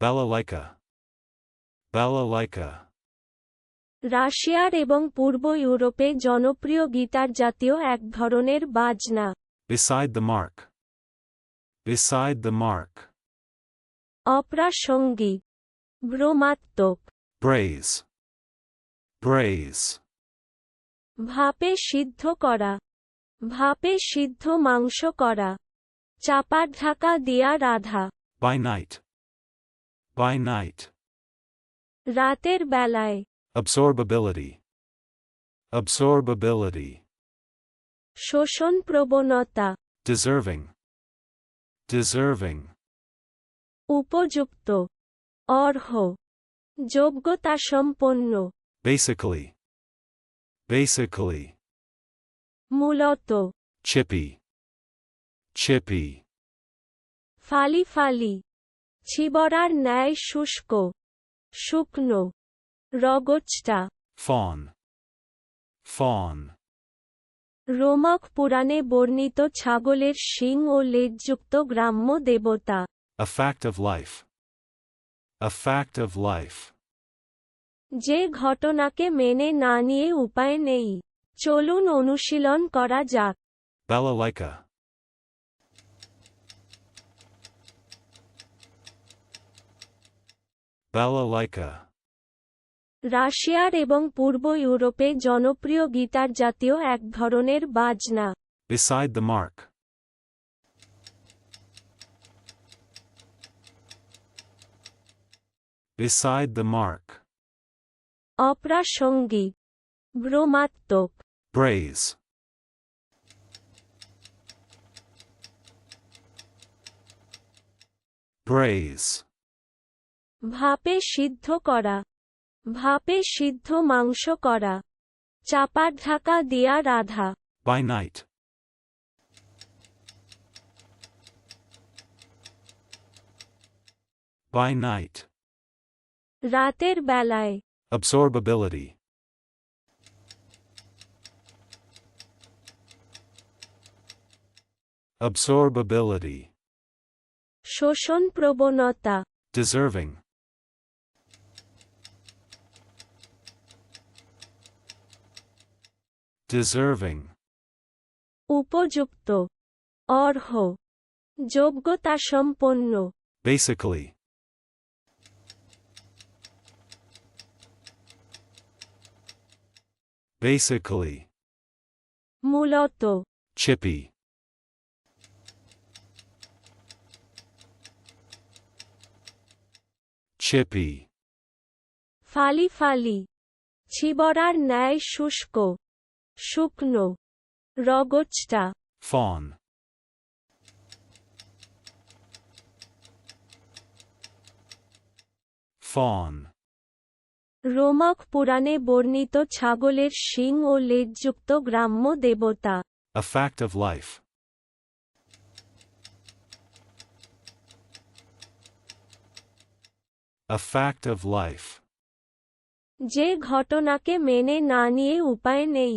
Balalaika. Balalaika. রাশিয়ার এবং পূর্ব ইউরোপে জনপ্রিয় গিটার জাতীয় এক ধরনের বাজনা Beside the mark. Beside the mark. অপ্রাসঙ্গিক ভ্রমাত্মক Braise. Braise. ভাপে সিদ্ধ করা ভাপে সিদ্ধ মাংস করা চাপা ঢাকা দিয়া Radha By night. By night. রাতের বেলায় Absorbability. Absorbability. শোষণ প্রবণতা Deserving. Deserving. উপযুক্ত অর্হ যোগ্যতা সম্পন্ন Basically. Basically. মূলত Chippy. Chippy. ফালি ফালি ছিবরার ন্যায় শুষ্ক শুকনো রগচটা Fawn. Fawn. রোমক পুরাণে বর্ণিত ছাগলের শিং ও লেজযুক্ত গ্রাম্য দেবতা A fact of life. A fact of life. যে ঘটনাকে মেনে না নিয়ে উপায় নেই চলুন অনুশীলন করা যাক Balalaika. Balalaika. রাশিয়ার এবং পূর্ব ইউরোপে জনপ্রিয় গীতার জাতীয় এক ধরনের বাজনা। Beside the mark beside the mark অপ্রাসঙ্গী ভ্রমাত্মক। ব্রেজ ব্রেজ ভাপে সিদ্ধ করা ভাপে সিদ্ধ মাংস করা চাপা ঢাকা দিয়া Radha By night. By night. রাতের বেলায় Absorbability. Absorbability. শোষণ প্রবণতা Deserving. Deserving. উপযুক্ত অর্হ যোগ্যতা সম্পন্ন Basically. Basically. মূলত Chippy. Chippy. ফালি ফালি ছিবরার ন্যায় শুষ্ক শুকনো রগচটা Fawn. Fawn. রোমক পুরাণে বর্ণিত ছাগলের শিং ও লেজযুক্ত গ্রাম্য দেবতা A fact of life. A fact of life. যে ঘটনাকে মেনে না নিয়ে উপায় নেই